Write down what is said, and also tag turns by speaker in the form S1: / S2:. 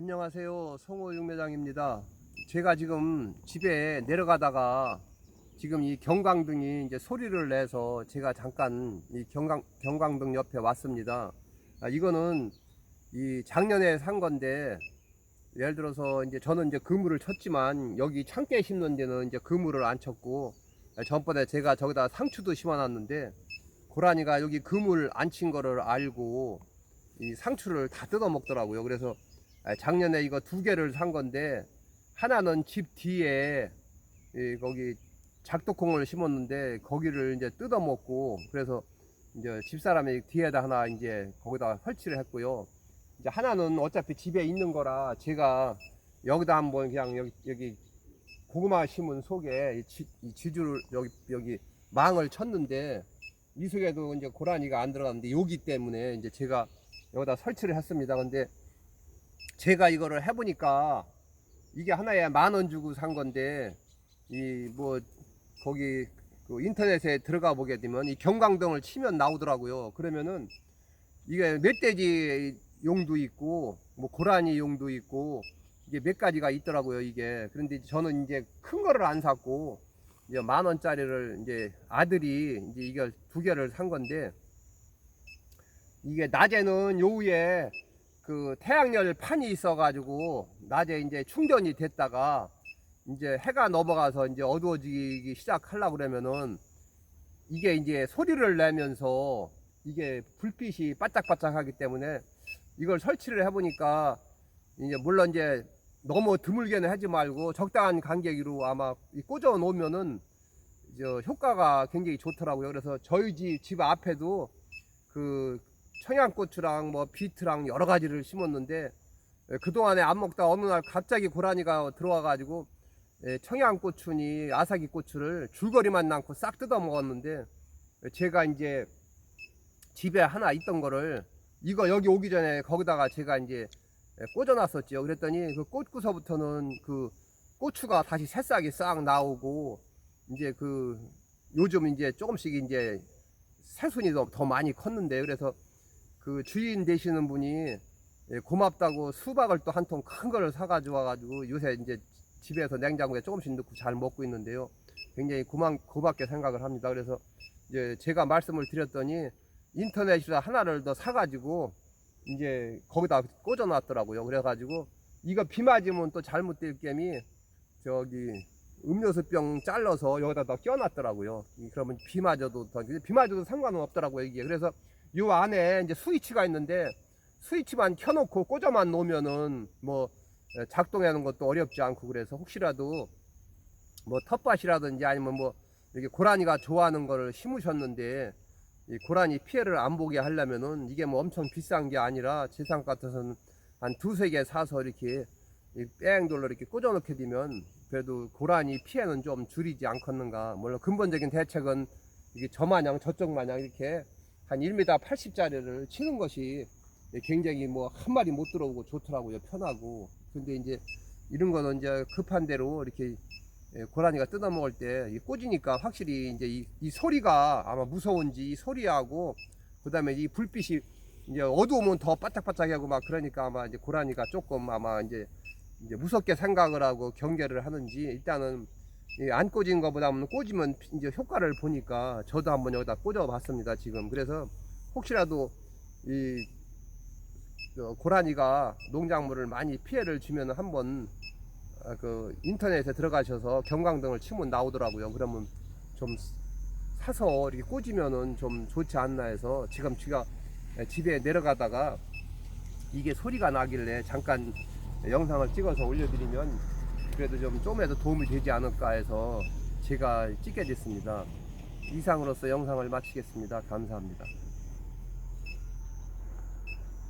S1: 안녕하세요. 송호 육매장입니다. 제가 지금 집에 내려가다가 지금 이 경광등이 이제 소리를 내서 제가 잠깐 이 경광, 경광등 옆에 왔습니다. 아, 이거는 이 작년에 산 건데 예를 들어서 이제 저는 이제 그물을 쳤지만 여기 창깨 심는 데는 이제 그물을 안 쳤고 아, 전번에 제가 저기다 상추도 심어놨는데 고라니가 여기 그물 안 친 거를 알고 이 상추를 다 뜯어 먹더라고요. 그래서 아, 작년에 이거 두 개를 산 건데 하나는 집 뒤에 이 거기 작두콩을 심었는데 거기를 이제 뜯어 먹고 그래서 이제 집사람이 뒤에다 하나 이제 거기다 설치를 했고요. 이제 하나는 어차피 집에 있는 거라 제가 여기다 한번 그냥 여기 여기 고구마 심은 속에 이, 지, 이 지주를 여기 여기 망을 쳤는데 이 속에도 이제 고라니가 안 들어갔는데 여기 때문에 이제 제가 여기다 설치를 했습니다. 근데 제가 이거를 해보니까 이게 하나에 만 원 주고 산 건데 이 뭐 거기 그 인터넷에 들어가 보게 되면 이 경광등을 치면 나오더라고요. 그러면은 이게 멧돼지 용도 있고 뭐 고라니 용도 있고 이게 몇 가지가 있더라고요. 이게 그런데 저는 이제 큰 거를 안 샀고 이제 만 원짜리를 이제 아들이 이제 이걸 두 개를 산 건데 이게 낮에는 요 위에 그 태양열 판이 있어가지고 낮에 이제 충전이 됐다가 이제 해가 넘어가서 이제 어두워지기 시작하려고 그러면은 이게 이제 소리를 내면서 이게 불빛이 바짝바짝하기 때문에 이걸 설치를 해보니까 이제 물론 이제 너무 드물게는 하지 말고 적당한 간격으로 아마 이 꽂아 놓으면은 저 효과가 굉장히 좋더라고요. 그래서 저희 집, 집 앞에도 그 청양고추랑 뭐 비트랑 여러 가지를 심었는데 예, 그동안에 안 먹다 어느 날 갑자기 고라니가 들어와 가지고 예, 청양고추니 아사기 고추를 줄거리만 남고 싹 뜯어 먹었는데 예, 제가 이제 집에 하나 있던 거를 이거 여기 오기 전에 거기다가 제가 이제 예, 꽂아놨었죠. 그랬더니 그 꽂고서부터는 그 고추가 다시 새싹이 싹 나오고 이제 그 요즘 이제 조금씩 이제 새순이 더, 더 많이 컸는데 그래서 그 주인 되시는 분이 예, 고맙다고 수박을 또 한 통 큰 거를 사가지고 와가지고 요새 이제 집에서 냉장고에 조금씩 넣고 잘 먹고 있는데요. 굉장히 고마, 고맙게 생각을 합니다. 그래서 이제 제가 말씀을 드렸더니 인터넷에서 하나를 더 사가지고 이제 거기다 꽂아놨더라고요. 그래가지고 이거 비 맞으면 또 잘못될 gem이 저기 음료수병 잘라서 여기다 더 껴놨더라고요. 이 그러면 비 맞아도 더, 비 맞아도 상관은 없더라고요. 이게 그래서 요 안에 이제 스위치가 있는데 스위치만 켜놓고 꽂아만 놓으면은 뭐 작동하는 것도 어렵지 않고 그래서 혹시라도 뭐 텃밭이라든지 아니면 뭐 이렇게 고라니가 좋아하는 거를 심으셨는데 이 고라니 피해를 안 보게 하려면은 이게 뭐 엄청 비싼 게 아니라 제 생각 같아서는 한 두세 개 사서 이렇게 이 뺑돌로 이렇게 꽂아 놓게 되면 그래도 고라니 피해는 좀 줄이지 않겠는가. 물론 근본적인 대책은 이게 저 마냥 저쪽 마냥 이렇게 한 1m 80짜리를 치는 것이 굉장히 뭐 한 마리 못 들어오고 좋더라고요 편하고. 근데 이제 이런 거는 이제 급한 대로 이렇게 예, 고라니가 뜯어 먹을 때이 꽂으니까 확실히 이제 이, 이 소리가 아마 무서운지 이 소리하고 그 다음에 이 불빛이 이제 어두우면 더 바짝바짝하고 막 그러니까 아마 이제 고라니가 조금 아마 이제 이제 무섭게 생각을 하고 경계를 하는지 일단은 이 안 꽂은 것보다는 꽂으면 이제 효과를 보니까 저도 한번 여기다 꽂아 봤습니다 지금 그래서 혹시라도 이저 고라니가 농작물을 많이 피해를 주면 한번 아, 그 인터넷에 들어가셔서 경광등을 치면 나오더라고요. 그러면 좀 사서 이렇게 꽂으면은 좀 좋지 않나 해서 지금 제가 집에 내려가다가 이게 소리가 나길래 잠깐 영상을 찍어서 올려드리면 그래도 좀 좀에도 도움이 되지 않을까 해서 제가 찍게 됐습니다. 이상으로서 영상을 마치겠습니다. 감사합니다.